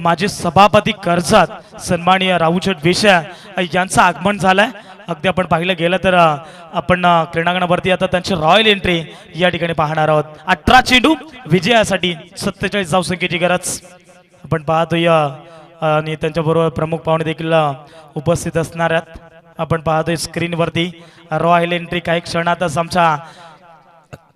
माझे सभापती कर्जत सन्मानीय राहूचट वेश्या यांचं आगमन झालंय. अगदी आपण पाहिलं गेलं तर आपण क्रीडांगणावरती आता त्यांची रॉयल एंट्री या ठिकाणी पाहणार आहोत. अठरा चेंडू विजयासाठी सत्तेचाळीस धावसंख्येची गरज. आपण पाहतो या आणि त्यांच्याबरोबर प्रमुख पाहुणे देखील उपस्थित असणार आहेत. आपण पाहतोय स्क्रीनवरती रॉयल एंट्री काही क्षणातच आमच्या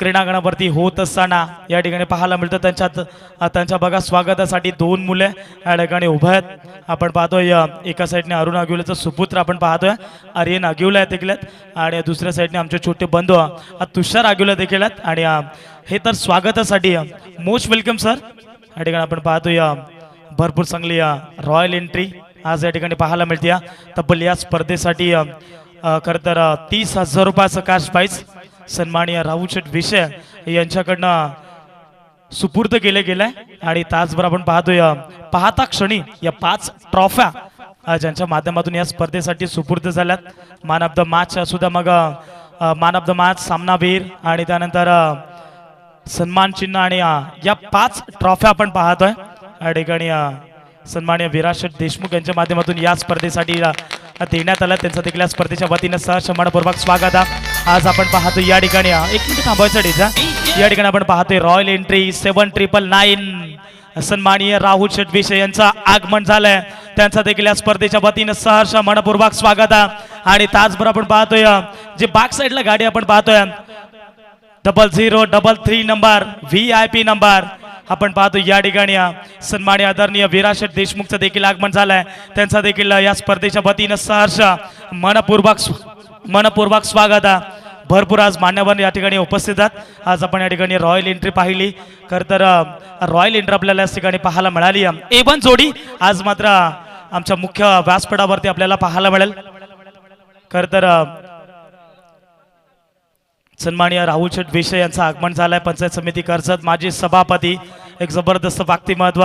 क्रीडांगणावरती होत असताना या ठिकाणी पाहायला मिळतं. त्यांच्यात त्यांच्या बघा स्वागतासाठी दोन मुले या ठिकाणी उभे आहेत. आपण पाहतोय एका साईडने अरुण अगिवलेचा सुपुत्र आपण पाहतोय. आर्यन अगिवला देखील आहेत आणि दुसऱ्या साईडने आमचे छोटे बंधू तुषार अगिवला देखील आहेत. आणि हे तर स्वागतासाठी मोस्ट वेलकम सर. या ठिकाणी आपण पाहतोय भरपूर चांगली रॉयल एंट्री आज या ठिकाणी पाहायला मिळते. तब्बल या स्पर्धेसाठी खरं तर तीस हजार रुपयाचं कॅश प्राईज सन्माननीय राहुशेठ विषय यांच्याकडनं सुपूर्द केले गेलंय. आणि तासभर आपण पाहतोय पाहता क्षणी या पाच ट्रॉफ्या ज्यांच्या माध्यमातून या स्पर्धेसाठी सुपूर्द झाल्यात. मान ऑफ द मॅच सुद्धा मग मान ऑफ द मॅच सामनावीर आणि त्यानंतर सन्मान चिन्ह आणि या पाच ट्रॉफ्या आपण पाहतोय. या ठिकाणी अ, सन्माननीय विराशट देशमुख यांच्या माध्यमातून या स्पर्धेसाठी देण्यात आलं त्यांचं देखील स्पर्धेच्या वतीनं सहर्ष मनपूर्वक स्वागत आहे. आज आपण पाहतो या ठिकाणी एक मिनिट थांबायचं डेचा या ठिकाणी आपण पाहतोय royal entry seven triple nine सन्माननीय राहुल शेटविषय यांचं आगमन झालंय. त्यांचा देखील या स्पर्धेच्या वतीनं सहर्ष मनपूर्वक स्वागत आहे. आणि त्याचबरोबर आपण पाहतोय जे बाग साईडला गाडी आपण पाहतोय double zero double three number V I P number आपण पाहतो या ठिकाणी सन्मान्य आदरणीय विराशट देशमुखचं देखील आगमन झालंय. त्यांचा देखील या स्पर्धेच्या वतीनं सहर्ष मनपूर्वक मनपूर्वक स्वागत आहे. भरपूर आज मान्यवर या ठिकाणी उपस्थित आहेत. आज आपण या ठिकाणी रॉयल एंट्री पाहिली. खरं तर रॉयल एंट्री आपल्याला या ठिकाणी पाहायला मिळाली. ए वन जोडी आज मात्र आमच्या मुख्य व्यासपीठावरती आपल्याला पाहायला मिळेल. खर तर अ, राहुल शेठ विषय यांचं आगमन झालंय. पंचायत समिती कर्जत माजी सभापती एक जबरदस्त व्यक्तिमत्व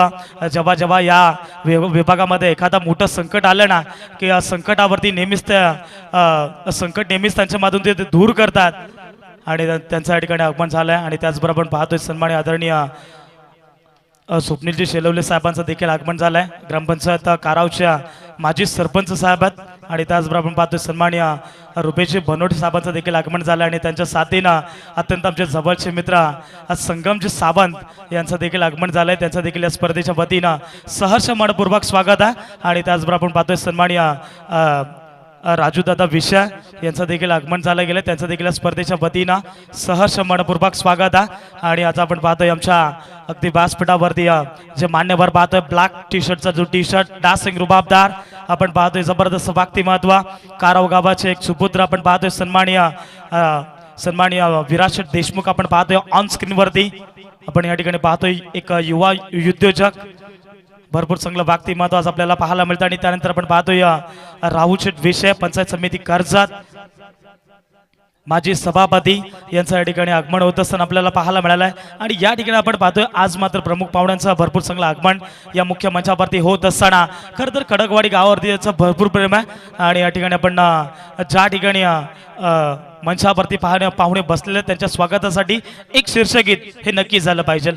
जेव्हा जेव्हा या वि- विभागामध्ये एखादा मोठं संकट आलं ना की या संकटावरती नेहमीच त्या संकट नेहमीच त्यांच्या माधून ते दूर करतात. आणि त्यांचं या ठिकाणी आगमन झालंय आणि त्याचबरोबर आपण पाहतोय सन्मान्य आदरणीय स्वप्नीलजी शेलवले साहेबांचं देखील आगमन झालंय. ग्रामपंचायत कारावच्या माजी सरपंच साहेब आहेत आणि त्याचबरोबर आपण पाहतोय सन्मान्य रुपेशजी बनोटे साबांचं देखील आगमन झालं आणि त्यांच्या साथीनं अत्यंत आमचे जवळचे मित्र संगमजी सावंत यांचं देखील आगमन झालंय. त्यांचं देखील या स्पर्धेच्या वतीनं सहर्ष मनपूर्वक स्वागत आहे. आणि त्याचबरोबर आपण पाहतोय सन्मान्य राजूदादा राजू विषय यांचं देखील आगमन झालं गेलं त्यांचं देखील या स्पर्धेच्या वतीनं सहर्ष मनपूर्वक स्वागत आहे. आणि आज आपण पाहतोय आमच्या अगदी व्यासपीठावरती जे मान्यवर पाहतोय ब्लॅक टी शर्टचा जो टी शर्ट डासिंग रुबाबदार आपण पाहतोय जबरदस्त व्यक्तिमत्व काराव गावाचे एक सुपुत्र आपण पाहतोय सन्मानिया अ, विराज विराशट देशमुख आपण पाहतोय ऑन स्क्रीनवरती आपण या ठिकाणी पाहतोय एक युवा उद्योजक. भरपूर चांगलं व्यक्तिमत्व आज आपल्याला पाहायला मिळतं आणि त्यानंतर आपण पाहतोय राहुल शेठ विषय पंचायत समिती कर्जत. माजी सभापती यांचं या ठिकाणी आगमन होत असताना आपल्याला पाहायला मिळालं आहे आणि या ठिकाणी आपण पाहतोय आज मात्र प्रमुख पाहुण्यांचं भरपूर चांगलं आगमन या मुख्य मंचावरती होत असताना. खरं तर खडकवाडी गावावरती याचं भरपूर प्रेम आहे. आणि या ठिकाणी आपण ज्या ठिकाणी मंचावरती पाहण्या पाहुणे बसलेले त्यांच्या स्वागतासाठी एक शीर्षगीत हे नक्की झालं पाहिजे.